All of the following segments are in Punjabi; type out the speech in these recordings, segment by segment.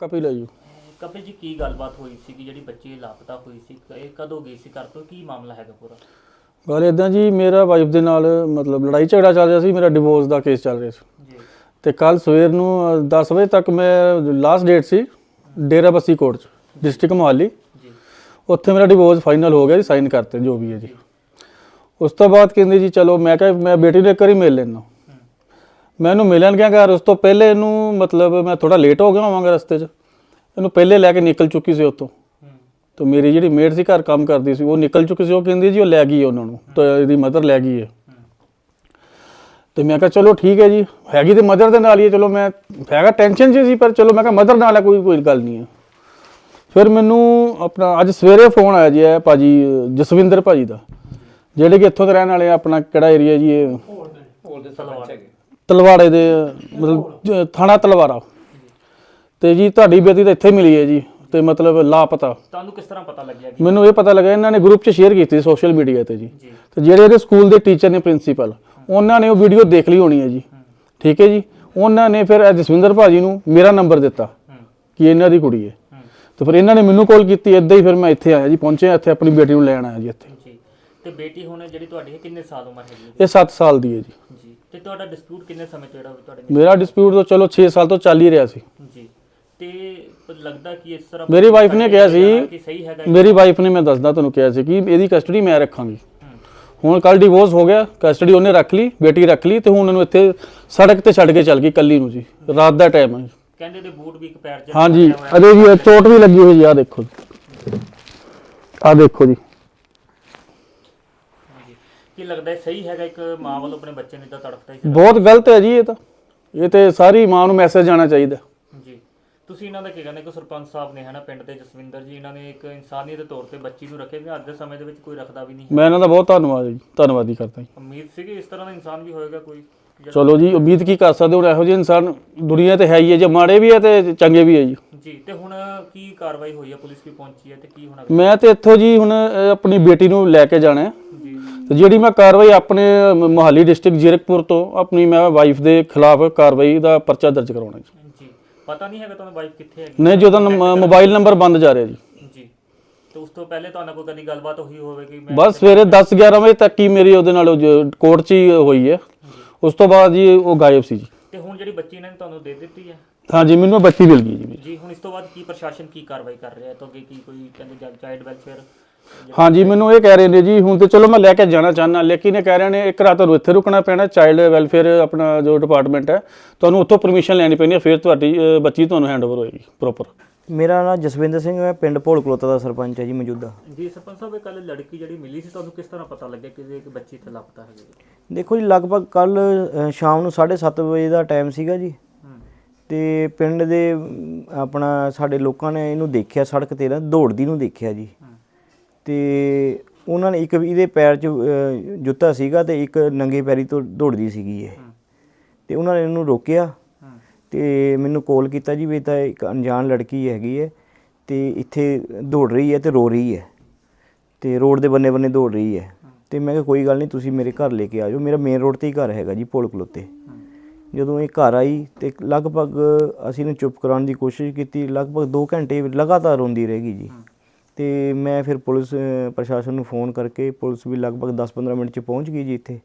ਕਪਿਲ ਹੈ ਜੀ ਕਪਿਲ ਜੀ ਕੀ ਗੱਲਬਾਤ ਹੋਈ ਸੀ ਕਿ ਜਿਹੜੀ ਬੱਚੀ ਲਾਪਤਾ ਹੋਈ ਸੀ? ਇਹ ਕਦੋਂ ਗਈ ਸੀ ਘਰ ਤੋਂ? ਕੀ ਮਾਮਲਾ ਹੈਗਾ ਪੂਰਾ? ਗੱਲ ਇਦਾਂ ਜੀ ਮੇਰਾ ਵਾਈਫ ਦੇ ਨਾਲ ਮਤਲਬ ਲੜਾਈ ਝਗੜਾ ਚੱਲ ਰਿਹਾ ਸੀ ਮੇਰਾ ਡਿਵੋਰਸ ਦਾ ਕੇਸ ਚੱਲ ਰਿਹਾ ਸੀ। ਜੀ। ਤੇ ਕੱਲ ਸਵੇਰ ਨੂੰ ਅ, 10 ਵਜੇ ਤੱਕ ਮੈਂ ਲਾਸਟ ਡੇਟ ਸੀ ਡੇਰਾ ਬੱਸੀ ਕੋਰਟ ਚ ਡਿਸਟ੍ਰਿਕਟ ਮੋਹਾਲੀ। ਜੀ। ਉੱਥੇ ਮੇਰਾ ਡਿਵੋਰਸ ਫਾਈਨਲ ਹੋ ਗਿਆ ਜੀ ਸਾਈਨ ਕਰਤੇ ਜੋ ਵੀ ਹੈ ਜੀ। ਉਸ ਤੋਂ ਬਾਅਦ ਕਹਿੰਦੇ ਜੀ ਚਲੋ ਮੈਂ ਕਿਹਾ ਮੈਂ ਬੇਟੀ ਨੂੰ ਇੱਕ ਵਾਰੀ ਮਿਲ ਲੈਣਾ ਹੂੰ ਮੈਂ ਇਹਨੂੰ ਮਿਲਣ ਗਿਆ ਘਰ, ਉਸ ਤੋਂ ਪਹਿਲੇ ਇਹਨੂੰ ਮਤਲਬ ਮੈਂ ਥੋੜਾ ਲੇਟ ਹੋ ਗਿਆ ਹੋਵਾਂਗਾ ਰਸਤੇ 'ਚ। ਇਹਨੂੰ ਪਹਿਲੇ ਲੈ ਕੇ ਨਿਕਲ ਚੁੱਕੀ ਸੀ ਉੱਥੋਂ। ਹੂੰ ਮੇਰੀ ਜਿਹੜੀ ਮੇਡ ਸੀ ਘਰ ਕੰਮ ਕਰਦੀ ਸੀ, ਉਹ ਨਿਕਲ ਚੁੱਕੀ ਸੀ, ਉਹ ਕਹਿੰਦੀ ਜੀ ਉਹ ਲੈ ਗਈ ਹੈ ਉਹਨਾਂ ਨੂੰ, ਤਾਂ ਇਹਦੀ ਮਦਰ ਲੈ ਗਈ ਹੈ। ਹੂੰ ਤੇ ਮੈਂ ਕਿਹਾ, ਚਲੋ ਠੀਕ ਹੈ ਜੀ, ਹੈਗੀ ਤੇ ਮਦਰ ਦੇ ਨਾਲ ਹੀ ਹੈ, ਚਲੋ ਮੈਂ, ਹੈਗਾ ਟੈਨਸ਼ਨ 'ਚ ਸੀ, ਪਰ ਚਲੋ ਮੈਂ ਕਿਹਾ ਮਦਰ ਨਾਲ ਹੈ, ਕੋਈ ਕੋਈ ਗੱਲ ਨਹੀਂ ਹੈ। ਫਿਰ ਮੈਨੂੰ ਆਪਣਾ, ਅੱਜ ਸਵੇਰੇ ਫੋਨ ਆਇਆ ਜੀ, ਇਹ ਭਾਜੀ, ਜਸਵਿੰਦਰ ਭਾਜੀ ਦਾ, ਜਿਹੜੇ ਕਿ ਇੱਥੋਂ ਦੇ ਰਹਿਣ ਵਾਲੇ ਆ, ਆਪਣਾ ਕਿਹੜਾ ਏਰੀਆ ਜੀ ਇਹ? ਤਲਵਾੜੇ ਦੇ ਮਤਲਬ ਜ- ਥਾਣਾ ਤਲਵਾੜਾ। ਤੇ ਜੀ ਤੁਹਾਡੀ ਬੇਟੀ ਤਾਂ ਇੱਥੇ ਮਿਲੀ ਹੈ ਜੀ ਤੇ ਮਤਲਬ ਲਾਪਤਾ। ਤੁਹਾਨੂੰ ਕਿਸ ਤਰ੍ਹਾਂ ਪਤਾ ਲੱਗਿਆ ਕਿ ਮੈਨੂੰ ਇਹ ਪਤਾ ਲੱਗਾ ਇਹਨਾਂ ਨੇ ਗਰੁੱਪ 'ਚ ਸ਼ੇਅਰ ਕੀਤੀ ਸੋਸ਼ਲ ਮੀਡੀਆ ਤੇ ਜੀ। ਜੀ। ਤੇ ਜਿਹੜੇ ਇਹਦੇ ਸਕੂਲ ਦੇ ਟੀਚਰ ਨੇ ਪ੍ਰਿੰਸੀਪਲ ਉਹਨਾਂ ਨੇ ਉਹ ਵੀਡੀਓ ਦੇਖ ਲਈ ਹੋਣੀ ਹੈ ਜੀ। ਠੀਕ ਹੈ ਜੀ? ਉਹਨਾਂ ਨੇ ਫਿਰ ਜਸਵਿੰਦਰ ਭਾਜੀ ਨੂੰ ਮੇਰਾ ਨੰਬਰ ਦਿੱਤਾ ਕਿ ਇਹਨਾਂ ਦੀ ਕੁੜੀ ਹੈ। ਤੇ ਫਿਰ ਇਹਨਾਂ ਨੇ ਮੈਨੂੰ ਕਾਲ ਕੀਤੀ ਇਦਾਂ ਹੀ ਫਿਰ ਮੈਂ ਇੱਥੇ ਆਇਆ ਜੀ ਪਹੁੰਚਿਆ ਇੱਥੇ ਆਪਣੀ ਬੇਟੀ ਨੂੰ ਲੈਣ ਆਇਆ ਜੀ ਇੱਥੇ। ਜੀ। ਤੇ ਬੇਟੀ ਹੁਣ ਜਿਹੜੀ ਤੁਹਾਡੀ ਹੈ ਕਿੰਨੇ ਸਾਲ ਉਮਰ ਹੈਗੀ ਇਹ 7 ਸਾਲ ਦੀ ਹੈ ਜੀ। ਜੀ। ਤੇ ਤੁਹਾਡਾ ਡਿਸਪਿਊਟ ਕਿੰਨੇ ਸਮੇਂ ਤੋਂ ਜਿਹੜਾ ਤੁਹਾਡੇ ਮੇਰਾ ਡਿਸਪਿਊਟ ਤਾਂ ਚਲੋ 6 ਸਾਲ ਤੋਂ ਚੱਲ ਹੀ ਰਿਹਾ ਸੀ। ਜੀ। ਤੇ ਲੱਗਦਾ ਕਿ ਇਸ ਤਰ੍ਹਾਂ ਮੇਰੀ ਵਾਈਫ ਨੇ ਕਿਹਾ ਸੀ ਕਿ ਸਹੀ ਹੈਗਾ ਮੇਰੀ ਵਾਈਫ ਨੇ ਮੈਂ ਦੱਸਦਾ ਤੁਹਾਨੂੰ ਕਿਹਾ ਸੀ ਕਿ ਇਹਦੀ ਕਸਟਡੀ ਮੈਂ ਰੱਖਾਂਗੀ। ਹੂੰ। ਹੁਣ ਕੱਲ ਡਿਵੋਰਸ ਹੋ ਗਿਆ ਕਸਟਡੀ ਉਹਨੇ ਰੱਖ ਲਈ ਬੇਟੀ ਰੱਖ ਲਈ ਤੇ ਹੁਣ ਉਹਨੂੰ ਇੱਥੇ ਸੜਕ ਤੇ ਛੱਡ ਕੇ ਚੱਲ ਗਈ ਕੱਲੀ ਨੂੰ ਜੀ। ਰਾਤ ਦਾ ਟਾਈਮ ਹੈ। ਕਹਿੰਦੇ ਦੇ ਬੂਟ ਵੀ ਇੱਕ ਪੈਰ 'ਚ ਹਾਂਜੀ ਅਰੇ ਜੀ ਇਹ ਚੋਟ ਵੀ ਲੱਗੀ ਹੋਈ ਆ ਦੇਖੋ ਆ ਦੇਖੋ ਜੀ। ਕੀ ਲੱਗਦਾ ਹੈ ਸਹੀ ਹੈਗਾ ਇੱਕ ਮਾਂ ਵੱਲੋਂ ਆਪਣੇ ਬੱਚੇ ਨੂੰ ਇਦਾਂ ਤੜਫਦਾ ਹੀ ਬਹੁਤ ਗਲਤ ਹੈ ਜੀ ਇਹ ਤਾਂ। ਇਹ ਤੇ ਸਾਰੀ ਮਾਂ ਨੂੰ ਮੈਸੇਜ ਜਾਣਾ ਚਾਹੀਦਾ। ਜੀ। ਤੁਸੀਂ ਇਹਨਾਂ ਦਾ ਕੀ ਕਹਿੰਦੇ ਕਿ ਸਰਪੰਚ ਸਾਹਿਬ ਨੇ ਹਨਾ ਪਿੰਡ ਦੇ ਜਸਵਿੰਦਰ ਜੀ ਇਹਨਾਂ ਨੇ ਇੱਕ ਇਨਸਾਨੀਅਤ ਦੇ ਤੌਰ ਤੇ ਬੱਚੀ ਨੂੰ ਰੱਖੇ ਵੀ ਅੱਜ ਦੇ ਸਮੇਂ ਦੇ ਵਿੱਚ ਕੋਈ ਰੱਖਦਾ ਵੀ ਨਹੀਂ ਮੈਂ ਇਹਨਾਂ ਦਾ ਬਹੁਤ ਧੰਨਵਾਦ ਜੀ ਧੰਨਵਾਦੀ ਕਰਦਾ ਜੀ। ਉਮੀਦ ਸੀ ਕਿ ਇਸ ਤਰ੍ਹਾਂ ਦਾ ਇਨਸਾਨ ਵੀ ਹੋਏਗਾ ਕੋਈ? ਚਲੋ ਜੀ ਉਮੀਦ ਕੀ ਕਰ ਸਕਦੇ ਹੁਣ ਇਹੋ ਜਿਹੇ ਇਨਸਾਨ ਦੁਨੀਆ ਤੇ ਹੈ ਹੀ ਹੈ ਜੇ ਮਾੜੇ ਵੀ ਹੈ ਤੇ ਚੰਗੇ ਵੀ ਹੈ ਜੀ। ਜੀ ਤੇ ਹੁਣ ਕੀ ਕਾਰਵਾਈ ਹੋਈ ਹੈ ਪੁਲਿਸ ਵੀ ਪਹੁੰਚੀ ਹੈ ਤੇ ਕੀ ਹੋਣਾ ਮੈਂ ਤੇ ਇੱਥੋਂ ਜੀ ਹੁਣ ਅਹ, ਆਪਣੀ ਬੇਟੀ ਨੂੰ ਲੈ ਕੇ ਜਾਣਾ ਹੈ। ਤੇ ਜਿਹੜੀ ਮੈਂ ਕਾਰਵਾਈ ਆਪਣੇ ਮੋਹਾਲੀ ਡਿਸਟ੍ਰਿਕਟ ਜ਼ੀਰਕਪੁਰ ਤੋਂ ਆਪਣੀ ਮੈਂ ਵਾਈਫ ਦੇ ਖਿਲਾਫ ਕਾਰਵਾਈ ਦਾ ਪਰਚਾ ਦਰਜ ਕਰਾਉਣਾ ਜੀ। ਜੀ ਪਤਾ ਨਹੀਂ ਹੈਗਾ ਤੁਹਾਨੂੰ ਵਾਈਫ ਕਿੱਥੇ ਹੈਗੀ। ਨਹੀਂ ਜਿਹਦਾ ਮੋਬਾਈਲ ਨੰਬਰ ਬੰਦ ਜਾ ਰਿਹਾ ਜੀ। ਜੀ ਤੇ ਉਸ ਤੋਂ ਪਹਿਲੇ ਤੁਹਾਨੂੰ ਕੋਈ ਕਦੀ ਗੱਲਬਾਤ ਹੋਈ ਹੋਵੇਗੀ ਮੈਂ ਬਸ ਸਵੇਰੇ 10 11 ਵਜੇ ਤੱਕ ਹੀ ਮੇਰੀ ਉਹਦੇ ਨਾਲ ਕੋਰਟ 'ਚ ਹੀ ਹੋਈ ਹੈ। ਉਸ ਤੋਂ ਬਾਅਦ ਜੀ ਉਹ ਗਾਇਬ ਸੀ ਜੀ। ਤੇ ਹੁਣ ਜਿਹੜੀ ਬੱਚੀ ਇਹਨਾਂ ਨੇ ਤੁਹਾਨੂੰ ਦੇ ਦਿੱਤੀ ਹੈ? ਹਾਂਜੀ ਮੈਨੂੰ ਬੱਚੀ ਮਿਲ ਗਈ ਜੀ ਮੇਰੀ। ਜੀ ਹੁਣ ਇਸ ਤੋਂ ਬਾਅਦ ਕੀ ਪ੍ਰਸ਼ਾਸਨ ਕੀ ਕਾਰਵਾਈ ਕਰ ਰਿਹਾ ਹੈ? ਤੋਂ ਅੱਗੇ ਕੀ ਕੋਈ ਕਹਿੰਦੇ ਚਾਈਲਡ ਵੈਲਫੇਅਰ ਹਾਂਜੀ ਮੈਨੂੰ ਇਹ ਕਹਿ ਰਹੇ ਨੇ ਜੀ ਹੁਣ ਤੇ ਚਲੋ ਮੈਂ ਲੈ ਕੇ ਜਾਣਾ ਚਾਹਨਾ ਲੇਕਿਨ ਇਹ ਕਹਿ ਰਹੇ ਨੇ ਇੱਕ ਰਾਤ ਤੁਹਾਨੂੰ ਇੱਥੇ ਰੁਕਣਾ ਪੈਣਾ ਚਾਈਲਡ ਵੈਲਫੇਅਰ ਆਪਣਾ ਜੋ ਡਿਪਾਰਟਮੈਂਟ ਹੈ ਤੁਹਾਨੂੰ ਉੱਥੋਂ ਪਰਮਿਸ਼ਨ ਲੈਣੀ ਪੈਣੀ ਹੈ ਫਿਰ ਤੁਹਾਡੀ ਅ, ਬੱਚੀ ਤੁਹਾਨੂੰ ਹੈਂਡਓਵਰ ਹੋਏਗੀ ਪ੍ਰੋਪਰ ਮੇਰਾ ਨਾਮ ਜਸਵਿੰਦਰ ਸਿੰਘ ਹੈ ਪਿੰਡ ਭੋਲ ਕਲੋਤਾ ਦਾ ਸਰਪੰਚ ਹੈ ਜੀ ਮੌਜੂਦਾ। ਜੀ ਸਰਪੰਚ ਸਾਹਿਬ ਇਹ ਕੱਲ ਲੜਕੀ ਜਿਹੜੀ ਮਿਲੀ ਸੀ ਤੁਹਾਨੂੰ ਕਿਸ ਤਰ੍ਹਾਂ ਪਤਾ ਲੱਗਿਆ ਕਿ ਇੱਕ ਬੱਚੀ ਤੇ ਲਾਪਤਾ ਹੈਗੀ ਦੇਖੋ ਜੀ ਲਗਭਗ ਕੱਲ ਸ਼ਾਮ ਨੂੰ 7:30 ਵਜੇ ਦਾ ਟਾਈਮ ਸੀਗਾ ਜੀ। ਹੂੰ। ਤੇ ਪਿੰਡ ਦੇ ਅਮ, ਆਪਣਾ ਸਾਡੇ ਲੋਕਾਂ ਨੇ ਇਹਨੂੰ ਦੇਖਿਆ ਸੜਕ ਤੇ ਨਾ ਦੌੜਦੀ ਨੂੰ ਦੇਖਿਆ ਜੀ। ਹੂੰ। ਤੇ ਉਹਨਾਂ ਨੇ ਇੱਕ ਇਹਦੇ ਪੈਰ 'ਚ ਜੁੱਤਾ ਸੀਗਾ ਤੇ ਇੱਕ ਨੰਗੇ ਪੈਰੀ ਤੋਂ ਦੌੜਦੀ ਸੀਗੀ ਇਹ। ਤੇ ਉਹਨਾਂ ਨੇ ਇਹਨੂੰ ਰੋਕਿਆ। ਤੇ ਮੈਨੂੰ ਕਾਲ ਕੀਤਾ ਜੀ ਵੀ ਇਹ ਤਾਂ ਇੱਕ ਅਣਜਾਣ ਲੜਕੀ ਹੈਗੀ ਹੈ ਤੇ ਇੱਥੇ ਦੌੜ ਰਹੀ ਹੈ ਤੇ ਰੋ ਰਹੀ ਹੈ। ਤੇ ਰੋਡ ਦੇ ਬੰਨੇ ਬੰਨੇ ਦੌੜ ਰਹੀ ਹੈ। ਤੇ ਮੈਂ ਕਿਹਾ ਕੋਈ ਗੱਲ ਨਹੀਂ ਤੁਸੀਂ ਮੇਰੇ ਘਰ ਲੈ ਕੇ ਆ ਜਾਓ। ਮੇਰਾ ਮੇਨ ਰੋਡ ਤੇ ਹੀ ਘਰ ਹੈਗਾ ਜੀ ਪੁਲ ਖਲੋਤੇ। ਜਦੋਂ ਇਹ ਘਰ ਆਈ ਤੇ ਲਗਭਗ ਅਸੀਂ ਇਹਨੂੰ ਚੁੱਪ ਕਰਾਉਣ ਦੀ ਕੋਸ਼ਿਸ਼ ਕੀਤੀ। ਲਗਭਗ 2 ਘੰਟੇ ਲਗਾਤਾਰ ਰੋਂਦੀ ਰਹੇਗੀ ਜੀ। ਤੇ ਮੈਂ ਫਿਰ ਪੁਲਿਸ ਪ੍ਰਸ਼ਾਸਨ ਨੂੰ ਫੋਨ ਕਰਕੇ ਪੁਲਿਸ ਵੀ ਲਗਭਗ 10-15 ਮਿੰਟ ਚ ਪਹੁੰਚ ਗਈ ਜੀ ਇੱਥੇ।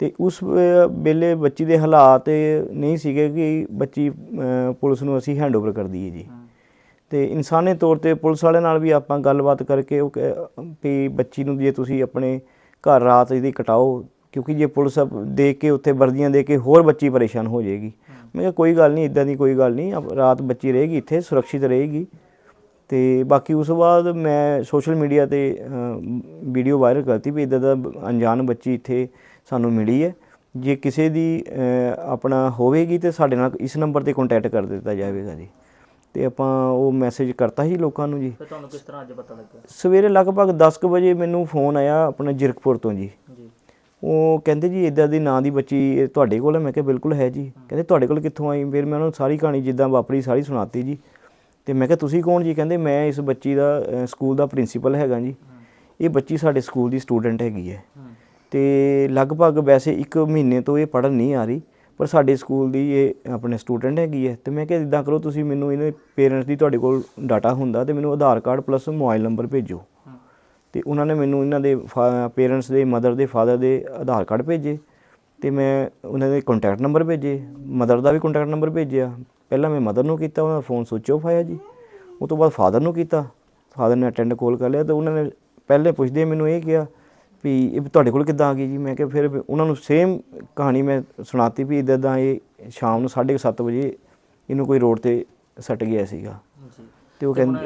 ਤੇ ਉਸ ਵੇਲੇ ਬੱਚੀ ਦੇ ਹਾਲਾਤ ਨਹੀਂ ਸੀਗੇ ਕਿ ਬੱਚੀ ਪੁਲਿਸ ਨੂੰ ਅਸੀਂ ਹੈਂਡਓਵਰ ਕਰ ਦਈਏ ਜੀ। ਤੇ ਇਨਸਾਨੀ ਤੌਰ ਤੇ ਪੁਲਿਸ ਵਾਲਿਆਂ ਨਾਲ ਵੀ ਆਪਾਂ ਗੱਲਬਾਤ ਕਰਕੇ ਉਹ ਵੀ ਬੱਚੀ ਨੂੰ ਜੇ ਤੁਸੀਂ ਆਪਣੇ ਘਰ ਰਾਤ ਇਹਦੀ ਕਟਾਓ ਕਿਉਂਕਿ ਜੇ ਪੁਲਿਸ ਦੇਖ ਕੇ ਉੱਥੇ ਵਰਦੀਆਂ ਦੇ ਕੇ ਹੋਰ ਬੱਚੀ ਪਰੇਸ਼ਾਨ ਹੋ ਜਾਏਗੀ। ਮੈਂ ਕਿਹਾ ਕੋਈ ਗੱਲ ਨਹੀਂ ਇਦਾਂ ਦੀ ਕੋਈ ਗੱਲ ਨਹੀਂ ਰਾਤ ਬੱਚੀ ਰਹੇਗੀ ਇੱਥੇ ਸੁਰੱਖਿਅਤ ਰਹੇਗੀ। ਤੇ ਬਾਕੀ ਉਸ ਤੋਂ ਬਾਅਦ ਮੈਂ ਸੋਸ਼ਲ ਮੀਡੀਆ ਤੇ ਵੀਡੀਓ ਵਾਇਰਲ ਕਰਤੀ ਵੀ ਇਦਾਂ ਦਾ ਅਣਜਾਣ ਬੱਚੀ ਇੱਥੇ ਸਾਨੂੰ ਮਿਲੀ ਹੈ। ਜੇ ਕਿਸੇ ਦੀ ਆਪਣਾ ਹੋਵੇਗੀ ਤੇ ਸਾਡੇ ਨਾਲ ਇਸ ਨੰਬਰ ਤੇ ਕੰਟੈਕਟ ਕਰ ਦਿੱਤਾ ਜਾਵੇਗਾ ਜੀ। ਤੇ ਆਪਾਂ ਉਹ ਮੈਸੇਜ ਕਰਤਾ ਸੀ ਲੋਕਾਂ ਨੂੰ ਜੀ। ਤੇ ਤੁਹਾਨੂੰ ਕਿਸ ਤਰ੍ਹਾਂ ਅੱਜ ਪਤਾ ਲੱਗਿਆ? ਸਵੇਰੇ ਲਗਭਗ 10 ਕੁ ਵਜੇ ਮੈਨੂੰ ਫੋਨ ਆਇਆ ਆਪਣੇ ਜਿਰਕਪੁਰ ਤੋਂ ਜੀ। ਉਹ ਕਹਿੰਦੇ ਜੀ ਇਦਾਂ ਦੀ ਨਾਂ ਦੀ ਬੱਚੀ ਤੁਹਾਡੇ ਕੋਲ ਹੈ? ਮੈਂ ਕਿਹਾ ਬਿਲਕੁਲ ਹੈ ਜੀ। ਕਹਿੰਦੇ ਤੁਹਾਡੇ ਕੋਲ ਕਿੱਥੋਂ ਆਈ? ਫਿਰ ਮੈਂ ਉਹਨਾਂ ਨੂੰ ਸਾਰੀ ਕਹਾਣੀ ਜਿੱਦਾਂ ਵਾਪਰੀ ਸਾਰੀ ਸੁਣਾਤੀ ਜੀ। ਤੇ ਮੈਂ ਕਿਹਾ ਤੁਸੀਂ ਕੌਣ ਜੀ? ਕਹਿੰਦੇ ਮੈਂ ਇਸ ਬੱਚੀ ਦਾ ਸਕੂਲ ਦਾ ਪ੍ਰਿੰਸੀਪਲ ਹੈਗਾ ਜੀ। ਇਹ ਬੱਚੀ ਸਾਡੇ ਸਕੂਲ ਦੀ ਸਟੂਡੈਂਟ ਹੈਗੀ ਹੈ। ਤੇ ਲਗਭਗ ਵੈਸੇ 1 ਮਹੀਨੇ ਤੋਂ ਇਹ ਪੜਨ ਨਹੀਂ ਆ ਰਹੀ ਪਰ ਸਾਡੇ ਸਕੂਲ ਦੀ ਇਹ ਆਪਣੇ ਸਟੂਡੈਂਟ ਹੈਗੀ ਹੈ। ਤੇ ਮੈਂ ਕਿਹਾ ਇਦਾਂ ਕਰੋ ਤੁਸੀਂ ਮੈਨੂੰ ਇਹਦੇ ਪੇਰੈਂਟਸ ਦੀ ਤੁਹਾਡੇ ਕੋਲ ਡਾਟਾ ਹੁੰਦਾ ਤੇ ਮੈਨੂੰ Aadhaar card plus mobile number ਭੇਜੋ। ਤੇ ਉਹਨਾਂ ਨੇ ਮੈਨੂੰ ਇਹਨਾਂ ਦੇ ਪੇਰੈਂਟਸ ਦੇ ਮਦਰ ਦੇ ਫਾਦਰ ਦੇ ਆਧਾਰ ਕਾਰਡ ਭੇਜੇ। ਤੇ ਮੈਂ ਉਹਨਾਂ ਦੇ ਕੰਟੈਕਟ ਨੰਬਰ ਭੇਜੇ। ਮਦਰ ਦਾ ਵੀ ਕੰਟੈਕਟ ਨੰਬਰ ਭੇਜਿਆ। ਪਹਿਲਾਂ ਮੈਂ ਮਦਰ ਨੂੰ ਕੀਤਾ ਉਹਨਾਂ ਦਾ ਫੋਨ ਸੁਚ ਆਫ ਆਇਆ ਜੀ। ਉਹ ਤੋਂ ਬਾਅਦ ਫਾਦਰ ਨੂੰ ਕੀਤਾ। ਫਾਦਰ ਨੇ ਅਟੈਂਡ ਕਾਲ ਕਰ ਲਿਆ ਤੇ ਉਹਨਾਂ ਨੇ ਪਹਿਲੇ ਪੁੱਛਦੇ ਮੈਨੂੰ ਇਹ ਕਿਹਾ ਵੀ ਇਹ ਤੁਹਾਡੇ ਕੋਲ ਕਿੱਦਾਂ ਆ ਗਈ ਜੀ? ਮੈਂ ਕਿਹਾ ਫਿਰ ਉਹਨਾਂ ਨੂੰ ਸੇਮ ਕਹਾਣੀ ਮੈਂ ਸੁਣਾਤੀ ਵੀ ਇਦਾਂ ਦਾ ਇਹ ਸ਼ਾਮ ਨੂੰ 7:30 ਵਜੇ ਇਹਨੂੰ ਕੋਈ ਰੋਡ ਤੇ ਸੱਟ ਗਿਆ ਸੀਗਾ। ਜੀ। ਤੇ ਉਹ ਕਹਿੰਦੇ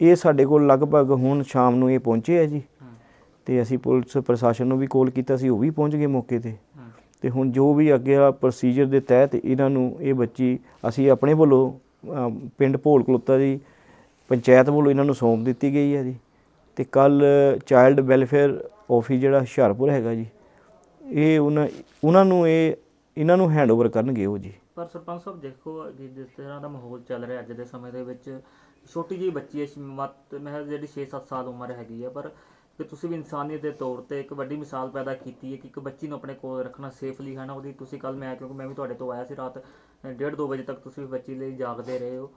ਇਹ ਸਾਡੇ ਕੋਲ ਲਗਭਗ ਹੁਣ ਸ਼ਾਮ ਨੂੰ ਇਹ ਪਹੁੰਚੇ ਆ ਜੀ। ਤੇ ਅਸੀਂ ਪੁਲਿਸ ਪ੍ਰਸ਼ਾਸਨ ਨੂੰ ਵੀ ਕਾਲ ਕੀਤਾ ਸੀ ਉਹ ਵੀ ਪਹੁੰਚ ਗਏ ਮੌਕੇ ਤੇ। ਤੇ ਹੁਣ ਜੋ ਵੀ ਅੱਗੇ ਆ ਪ੍ਰੋਸੀਜਰ ਦੇ ਤਹਿਤ ਇਹਨਾਂ ਨੂੰ ਇਹ ਬੱਚੀ ਅਸੀਂ ਆਪਣੇ ਵੱਲੋਂ ਪਿੰਡ ਭੋਲ ਕਲੋਤਾ ਦੀ ਪੰਚਾਇਤ ਵੱਲੋਂ ਇਹਨਾਂ ਨੂੰ ਸੌਂਪ ਦਿੱਤੀ ਗਈ ਹੈ ਜੀ। ਤੇ ਕੱਲ ਚਾਈਲਡ ਵੈਲਫੇਅਰ ਆਫਿਸ ਜਿਹੜਾ ਹੁਸ਼ਿਆਰਪੁਰ ਹੈਗਾ ਜੀ, ਇਹ ਉਹਨਾਂ ਉਹਨਾਂ ਨੂੰ ਇਹ, ਇਹਨਾਂ ਨੂੰ ਹੈਂਡਓਵਰ ਕਰਨਗੇ ਉਹ ਜੀ। ਪਰ ਸਰਪੰਚ ਸਾਹਿਬ ਦੇਖੋ ਕਿ ਜਿਸ ਤਰ੍ਹਾਂ ਦਾ ਮਾਹੌਲ ਚੱਲ ਰਿਹਾ ਅੱਜ ਦੇ ਸਮੇਂ ਦੇ ਵਿੱਚ, ਛੋਟੀ ਜਿਹੀ ਬੱਚੀ ਹੈ, ਮਤ, ਮੈਂ ਜਿਹੜੀ 6-7 ਸਾਲ ਉਮਰ ਹੈਗੀ ਹੈ, ਪਰ ਕਿ ਤੁਸੀਂ ਵੀ ਇਨਸਾਨੀਅਤ ਦੇ ਤੌਰ ਤੇ ਇੱਕ ਵੱਡੀ ਮਿਸਾਲ ਪੈਦਾ ਕੀਤੀ ਹੈ ਕਿ ਇੱਕ ਬੱਚੀ ਨੂੰ ਆਪਣੇ ਕੋਲ ਰੱਖਣਾ ਸੇਫਲੀ ਹੈ ਨਾ? ਉਹਦੀ ਤੁਸੀਂ ਕੱਲ ਮੈਂ ਕਿਉਂਕਿ ਮੈਂ ਵੀ ਤੁਹਾਡੇ ਤੋਂ ਆਇਆ ਸੀ ਰਾਤ 1:30 ਵਜੇ ਤੱਕ ਤੁਸੀਂ ਬੱਚੀ ਲਈ ਜਾਗਦੇ ਰਹੇ ਹੋ।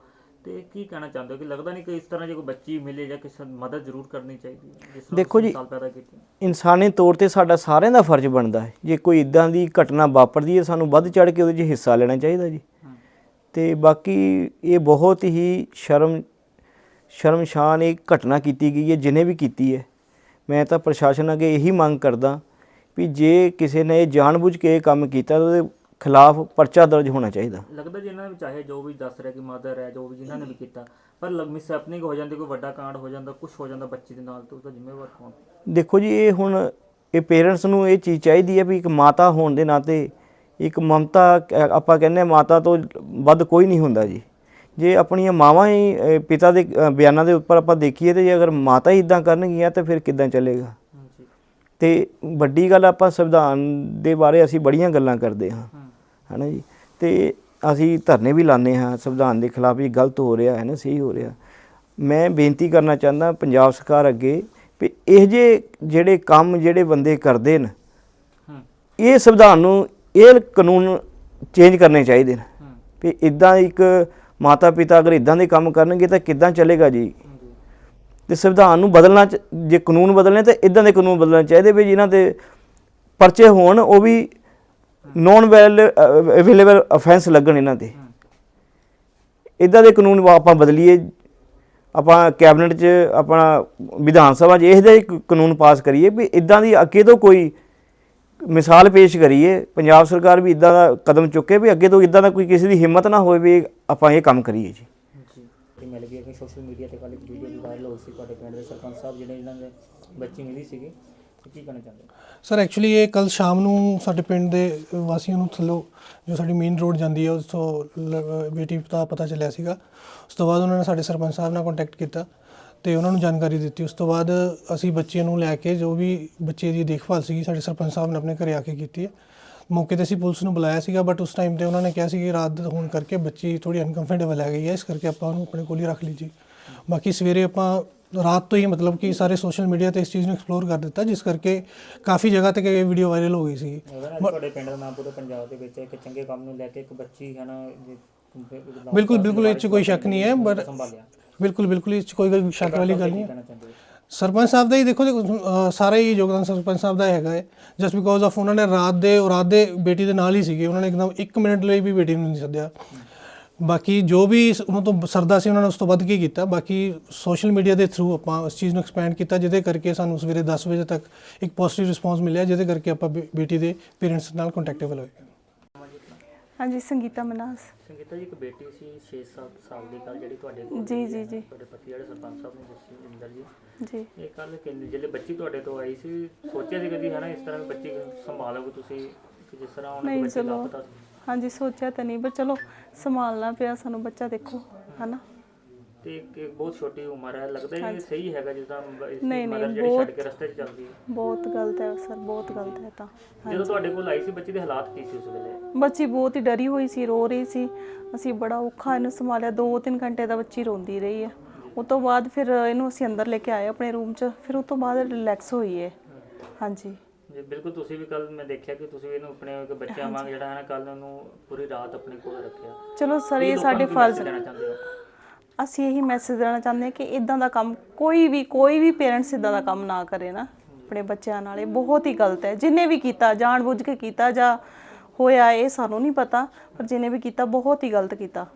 ਤੇ ਕੀ ਕਹਿਣਾ ਚਾਹੁੰਦੇ ਹੋ ਕਿ ਲੱਗਦਾ ਨਹੀਂ ਕਿ ਇਸ ਤਰ੍ਹਾਂ ਜੇ ਕੋਈ ਬੱਚੀ ਮਿਲੇ ਜਾਂ ਕਿਸੇ ਨੂੰ ਮਦਦ ਜ਼ਰੂਰ ਕਰਨੀ ਚਾਹੀਦੀ ਹੈ? ਜਿਸ ਤਰ੍ਹਾਂ ਦੇਖੋ ਜੀ, ਮਿਸਾਲ ਪੈਦਾ ਕੀਤੀ ਇਨਸਾਨੀ ਤੌਰ ਤੇ ਸਾਡਾ ਸਾਰਿਆਂ ਦਾ ਫਰਜ਼ ਬਣਦਾ ਹੈ। ਜੇ ਕੋਈ ਇਦਾਂ ਦੀ ਘਟਨਾ ਵਾਪਰਦੀ ਹੈ ਸਾਨੂੰ ਵੱਧ ਚੜ ਕੇ ਉਹਦੇ 'ਚ ਹਿੱਸਾ ਲੈਣਾ ਚਾਹੀਦਾ ਜੀ। ਤੇ ਬਾਕੀ ਇਹ ਬਹੁਤ ਹੀ ਸ਼ਰਮ ਸ਼ਰਮਸ਼ਾਨ ਇੱਕ ਘਟਨਾ ਕੀਤੀ ਗਈ ਹੈ ਜਿਹਨੇ ਵੀ ਕੀਤੀ ਹੈ। ਮੈਂ ਤਾਂ ਪ੍ਰਸ਼ਾਸਨ ਅੱਗੇ ਇਹੀ ਮੰਗ ਕਰਦਾ ਵੀ ਜੇ ਕਿਸੇ ਨੇ ਇਹ ਜਾਣਬੁੱਝ ਕੇ ਇਹ ਕੰਮ ਕੀਤਾ ਤਾਂ ਉਹਦੇ ਖਿਲਾਫ ਪਰਚਾ ਦਰਜ ਹੋਣਾ ਚਾਹੀਦਾ। ਲੱਗਦਾ ਜੀ ਇਹਨਾਂ ਨੇ ਚਾਹੇ ਜੋ ਵੀ ਦੱਸ ਰਿਹਾ ਕਿ ਮਦਰ ਹੈ ਜੋ ਵੀ ਜਿਨ੍ਹਾਂ ਨੇ ਵੀ ਕੀਤਾ ਪਰ ਮਿਸ ਹੈਪਨਿੰਗ ਹੋ ਜਾਂਦੀ ਕੋਈ ਵੱਡਾ ਕਾਂਡ ਹੋ ਜਾਂਦਾ ਕੁਝ ਹੋ ਜਾਂਦਾ ਬੱਚੀ ਦੇ ਨਾਲ ਤੇ ਉਹਦਾ ਜ਼ਿੰਮੇਵਾਰ ਕੌਣ? ਦੇਖੋ ਜੀ ਇਹ ਹੁਣ ਇਹ ਪੇਰੈਂਟਸ ਨੂੰ ਇਹ ਚੀਜ਼ ਚਾਹੀਦੀ ਹੈ ਵੀ ਇੱਕ ਮਾਤਾ ਹੋਣ ਦੇ ਨਾਤੇ ਇੱਕ ਮਮਤਾ ਆਪਾਂ ਕਹਿੰਦੇ ਮਾਤਾ ਤੋਂ ਵੱਧ ਕੋਈ ਨਹੀਂ ਹੁੰਦਾ ਜੀ। ਜੇ ਆਪਣੀਆਂ ਮਾਵਾਂ ਹੀ ਪਿਤਾ ਦੇ ਬਿਆਨਾਂ ਦੇ ਉੱਪਰ ਆਪਾਂ ਦੇਖੀਏ ਤੇ ਜੇ ਅਗਰ ਮਾਤਾ ਹੀ ਇਦਾਂ ਕਰਨਗੀਆਂ ਤਾਂ ਫਿਰ ਕਿੱਦਾਂ ਚੱਲੇਗਾ? ਤੇ ਵੱਡੀ ਗੱਲ ਆਪਾਂ ਸੰਵਿਧਾਨ ਦੇ ਬਾਰੇ ਅਸੀਂ ਬੜੀਆਂ ਗੱਲਾਂ ਕਰਦੇ ਹਾਂ। ਹਨਾ ਜੀ? ਤੇ ਅਸੀਂ ਧਰਨੇ ਵੀ ਲਾਉਂਦੇ ਹਾਂ ਸੰਵਿਧਾਨ ਦੇ ਖਿਲਾਫ ਇਹ ਗਲਤ ਹੋ ਰਿਹਾ ਹੈ ਨਾ ਸਹੀ ਹੋ ਰਿਹਾ। ਮੈਂ ਬੇਨਤੀ ਕਰਨਾ ਚਾਹੁੰਦਾ ਪੰਜਾਬ ਸਰਕਾਰ ਅੱਗੇ ਵੀ ਇਹ ਜੇ ਜਿਹੜੇ ਕੰਮ ਜਿਹੜੇ ਬੰਦੇ ਕਰਦੇ ਨੇ ਇਹ ਸੰਵਿਧਾਨ ਨੂੰ ਇਹ ਕਾਨੂੰਨ ਚੇਂਜ ਕਰਨੇ ਚਾਹੀਦੇ ਨੇ। ਵੀ ਇਦਾਂ ਇੱਕ ਮਾਤਾ ਪਿਤਾ ਅਗਰ ਇਦਾਂ ਦੇ ਕੰਮ ਕਰਨਗੇ ਤਾਂ ਕਿੱਦਾਂ ਚੱਲੇਗਾ ਜੀ? ਜੀ ਤੇ ਸੰਵਿਧਾਨ ਨੂੰ ਬਦਲਣਾ ਚ- ਜੇ ਕਾਨੂੰਨ ਬਦਲਣੇ ਤਾਂ ਇਦਾਂ ਦੇ ਕਾਨੂੰਨ ਬਦਲਣੇ ਚਾਹੀਦੇ ਵੀ ਜਿਨ੍ਹਾਂ ਦੇ ਪਰਚੇ ਹੋਣ, ਉਹ ਵੀ ਨੋਨ ਵੈਲ ਅਵੇਲੇਬਲ ਅਫੈਂਸ ਲੱਗਣ ਇਹਨਾਂ ਤੇ ਹੂੰ ਇਦਾਂ ਦੇ ਕਾਨੂੰਨ ਆਪਾਂ ਬਦਲੀਏ, ਆਪਾਂ ਕੈਬਨਿਟ 'ਚ, ਆਪਣਾ ਵਿਧਾਨ ਸਭਾ 'ਚ ਇਹਦੇ ਕਾਨੂੰਨ ਪਾਸ ਕਰੀਏ ਵੀ ਇਦਾਂ ਦੀ ਅੱਗੇ ਤੋਂ ਕੋਈ ਮਿਸਾਲ ਪੇਸ਼ ਕਰੀਏ ਪੰਜਾਬ ਸਰਕਾਰ ਵੀ ਇਦਾਂ ਦਾ ਕਦਮ ਚੁੱਕੇ ਵੀ ਅੱਗੇ ਤੋਂ ਇਦਾਂ ਦਾ ਕੋਈ ਕਿਸੇ ਦੀ ਹਿੰਮਤ ਨਾ ਹੋਵੇ ਵੀ ਆਪਾਂ ਇਹ ਕੰਮ ਕਰੀਏ ਜੀ। ਜੀ। ਤੇ ਮਿਲ ਗਈ ਕਿ ਸੋਸ਼ਲ ਮੀਡੀਆ ਤੇ ਕੱਲ ਇੱਕ ਵੀਡੀਓ ਵੀ ਵਾਇਰਲ ਹੋ ਸੀ ਤੁਹਾਡੇ ਪਿੰਡ ਦੇ ਸਰਪੰਚ ਸਾਹਿਬ ਜਿਹੜੇ ਇਹਨਾਂ ਦੇ ਬੱਚੀ ਮਿਲੀ ਸੀਗੀ। ਤੇ ਕੀ ਕਹਿਣਾ ਚਾਹੁੰਦੇ ਹੋ? ਸਰ ਐਕਚੁਅਲੀ ਇਹ ਕੱਲ ਸ਼ਾਮ ਨੂੰ ਸਾਡੇ ਪਿੰਡ ਦੇ ਵਾਸੀਆਂ ਨੂੰ ਥੱਲੋਂ ਜੋ ਸਾਡੀ ਮੇਨ ਰੋਡ ਜਾਂਦੀ ਹੈ ਉਸ ਤੋਂ ਬੇਟੀ ਦਾ ਪਤਾ ਚੱਲਿਆ ਸੀਗਾ। ਉਸ ਤੋਂ ਬਾਅਦ ਉਹਨਾਂ ਨੇ ਸਾਡੇ ਸਰਪੰਚ ਸਾਹਿਬ ਨਾਲ ਕੰਟੈਕਟ ਕੀਤਾ। ਤੇ ਉਹਨਾਂ ਨੂੰ ਜਾਣਕਾਰੀ ਦਿੱਤੀ। ਉਸ ਤੋਂ ਬਾਅਦ ਅਸੀਂ ਬੱਚੇ ਨੂੰ ਲੈ ਕੇ ਜੋ ਵੀ ਬੱਚੇ ਦੀ ਦੇਖਭਾਲ ਸੀਗੀ ਸਾਡੇ ਸਰਪੰਚ ਸਾਹਿਬ ਨੇ ਆਪਣੇ ਘਰੇ ਆ ਕੇ ਕੀਤੀ ਹੈ। ਮੌਕੇ ਤੇ ਅਸੀਂ ਪੁਲਿਸ ਨੂੰ ਬੁਲਾਇਆ ਸੀਗਾ ਬਟ ਉਸ ਟਾਈਮ ਤੇ ਉਹਨਾਂ ਨੇ ਕਿਹਾ ਸੀ ਕਿ ਰਾਤ ਹੋਣ ਕਰਕੇ ਬੱਚੀ ਥੋੜੀ ਅਨਕੰਫਰਟੇਬਲ ਹੈ ਗਈ ਹੈ ਇਸ ਕਰਕੇ ਆਪਾਂ ਉਹਨੂੰ ਆਪਣੇ ਕੋਲ ਹੀ ਰੱਖ ਲਈ ਜੀ ਬਾਕੀ ਸਵੇਰੇ ਆਪਾਂ ਰਾਤ ਤੋਂ ਹੀ ਮਤਲਬ ਕਿ ਸਾਰੇ ਸੋਸ਼ਲ ਮੀਡੀਆ ਤੇ ਇਸ ਚੀਜ਼ ਨੂੰ ਐਕਸਪਲੋਰ ਕਰ ਦਿੱਤਾ ਜਿਸ ਕਰਕੇ ਕਾਫੀ ਜਗ੍ਹਾ ਤੇ ਇਹ ਵੀਡੀਓ ਵਾਇਰਲ ਹੋ ਗਈ ਸੀ ਤੁਹਾਡੇ ਪਿੰਡ ਦਾ ਨਾਮ ਪੂਰੇ ਪੰਜਾਬ ਦੇ ਵਿੱਚ ਇੱਕ ਚੰਗੇ ਕੰਮ ਨੂੰ ਲੈ ਕੇ ਇੱਕ ਬੱਚੀ ਹੈ ਨਾ ਬਿਲਕੁਲ ਬਿਲਕੁਲ ਇਹ 'ਚ ਕੋਈ ਸ਼ੱਕ ਨਹੀਂ ਹੈ ਸੰਭਾਲਿਆ। ਬਿਲਕੁਲ ਬਿਲਕੁਲ ਇਸ 'ਚ ਕੋਈ ਗੱਲ- ਸ਼ੱਕ ਵਾਲੀ ਗੱਲ ਨਹੀਂ ਹੈ? ਸਰਪੰਚ ਸਾਹਿਬ ਦਾ ਹੀ ਦੇਖੋ ਅਹ, ਸਾਰਾ ਹੀ ਯੋਗਦਾਨ ਸਰਪੰਚ ਸਾਹਿਬ ਦਾ ਹੈਗਾ ਹੈ। ਜਸਟ ਬਿਕੋਜ਼ ਆਫ ਉਹਨਾਂ ਨੇ ਰਾਤ ਦੇ ਉਹ ਰਾਤ ਦੇ ਬੇਟੀ ਦੇ ਨਾਲ ਹੀ ਸੀਗੇ ਉਹਨਾਂ ਨੇ ਇੱਕਦਮ 1 ਮਿੰਟ ਲਈ ਵੀ ਬੇਟੀ ਨੂੰ ਨਹੀਂ ਸੱਦਿਆ। ਬਾਕੀ ਜੋ ਵੀ ਉਹਨਾਂ ਤੋਂ ਸਰਦਾ ਸੀ ਉਹਨਾਂ ਨੇ ਉਸ ਤੋਂ ਵੱਧ ਕੇ ਕੀਤਾ? ਬਾਕੀ ਸੋਸ਼ਲ ਮੀਡੀਆ ਦੇ ਥਰੂ ਆਪਾਂ ਉਸ ਚੀਜ਼ ਨੂੰ ਐਕਸਪੈਂਡ ਕੀਤਾ ਜਿਹਦੇ ਕਰਕੇ ਸਾਨੂੰ ਸਵੇਰੇ 10 ਵਜੇ ਤੱਕ ਇੱਕ ਪੋਜ਼ਿਟਿਵ ਰਿਸਪਾਂਸ ਮਿਲਿਆ ਜਿਹਦੇ ਕਰਕੇ ਆਪਾਂ ਬੇਟੀ ਦੇ ਪੇਰੈਂਟਸ ਨਾਲ ਕੰਟੈਕਟੇਬਲ ਹੋਏ। ਹਾਂਜੀ ਸੰਗੀਤਾ ਮਨਾਸ। ਸੰਗੀਤਾ ਜੀ ਇੱਕ ਬੇਟੀ ਸੀ 6-7 ਸਾਲ ਦੀ ਕੱਲ ਜਿਹੜੀ ਤੁਹਾਡੇ ਕੋਲ ਜੀ, ਆਈ ਜੀ, ਹੈ, ਜੀ। ਤੁਹਾਡੇ ਪਤੀ ਜਿਹੜੇ ਸਰਪੰਚ ਸਾਹਿਬ ਨੇ ਜਸਵਿੰਦਰ ਜੀ। ਜੀ। ਇਹ ਕੱਲ ਜਿਹੜੇ ਬੱਚੀ ਤੁਹਾਡੇ ਤੋਂ ਆਈ ਸੀ ਸੋਚਿਆ ਸੀ ਕਦੀ ਹੈ ਨਾ ਇਸ ਤਰ੍ਹਾਂ ਬੱਚੀ ਸੰਭਾਲੋਗੇ ਤੁਸੀਂ ਕਿ ਜਿਸ ਤਰ੍ਹਾਂ ਹੁਣ ਨਹੀਂ, ਬੱਚੀ ਚਲੋ। ਸੀ। ਹਾਂਜੀ ਸੋਚਿਆ ਤਾਂ ਨਹੀਂ ਪਰ ਚਲੋ ਸੰਭਾਲਣਾ ਪਿਆ ਸਾਨੂੰ ਬੱਚਾ ਦੇਖੋ ਹਨਾ। ਤੇ ਇੱਕ ਬਹੁਤ ਛੋਟੀ ਉਮਰ ਹੈ ਲੱਗਦਾ ਹੈ ਸਹੀ ਹੈਗਾ ਤਰ੍ਹਾਂ ਇਸ ਨਹੀਂ, ਮਦਰ ਜਿਹੜੀ ਛੱਡ ਕੇ ਰਸਤੇ 'ਚ ਚੱਲਦੀ ਹੈ। ਬਹੁਤ ਗਲਤ ਹੈ ਸਰ ਬਹੁਤ ਗਲਤ ਹੈ ਤਾਂ। ਜਦੋਂ ਤੁਹਾਡੇ ਕੋਲ ਆਈ ਸੀ ਬੱਚੀ ਦੇ ਹਾਲਾਤ ਕੀ ਸੀ ਉਸ ਵੇਲੇ? ਬੱਚੀ ਬਹੁਤ ਹੀ ਡਰੀ ਹੋਈ ਸੀ ਰੋ ਰਹੀ ਸੀ। ਅਸੀਂ ਬੜਾ ਔਖਾ ਇਹਨੂੰ ਸੰਭਾਲਿਆ 2-3 ਘੰਟੇ ਦਾ ਬੱਚੀ ਰੋਂਦੀ ਰਹੀ ਹੈ। ਉਸ ਤੋਂ ਬਾਅਦ ਫਿਰ ਇਹਨੂੰ ਅਸੀਂ ਅੰਦਰ ਲੈ ਕੇ ਆਏ ਆਪਣੇ ਰੂਮ 'ਚ ਫਿਰ ਉਸ ਤੋਂ ਬਾਅਦ ਰਿਲੈਕਸ ਹੋਈ ਹੈ ਹਾਂਜੀ। ਜੀ ਬਿਲਕੁਲ ਤੁਸੀਂ ਵੀ ਕੱਲ ਮੈਂ ਦੇਖਿਆ ਕਿ ਤੁਸੀਂ ਇਹਨੂੰ ਆਪਣੇ ਇੱਕ ਬੱਚਾ ਵਾਂਗ ਜਿਹੜਾ ਹੈ ਨਾ ਕੱਲ ਉਹਨੂੰ ਪੂਰੀ ਰਾਤ ਆਪਣੇ ਕੋਲ ਰੱਖਿਆ। ਚਲੋ ਸਰ ਇਹ ਸਾਡੇ ਨੂੰ ਫਰਜ਼ message ਦੇਣਾ ਚਾਹੁੰਦੇ ਹੋ? ਅਸੀਂ ਇਹੀ ਮੈਸੇਜ ਦੇਣਾ ਚਾਹੁੰਦੇ ਹਾਂ ਕਿ ਇਦਾਂ ਦਾ ਕੰਮ ਕੋਈ ਵੀ ਕੋਈ ਵੀ ਪੇਰੈਂਟਸ ਇਦਾਂ ਦਾ ਕੰਮ ਨਾ ਕਰੇ ਨਾ। ਆਪਣੇ ਬੱਚਿਆਂ ਨਾਲ ਇਹ ਬਹੁਤ ਹੀ ਗਲਤ ਹੈ। ਜਿਨੇ ਵੀ ਕੀਤਾ, ਜਾਣ ਬੁੱਝ ਕੇ ਕੀਤਾ ਜਾਂ ਹੋਇਆ, ਇਹ ਸਾਨੂੰ ਨਹੀਂ ਪਤਾ, ਪਰ ਜਿਨੇ ਵੀ ਕੀਤਾ, ਬਹੁਤ ਹੀ ਗਲਤ ਕੀਤਾ।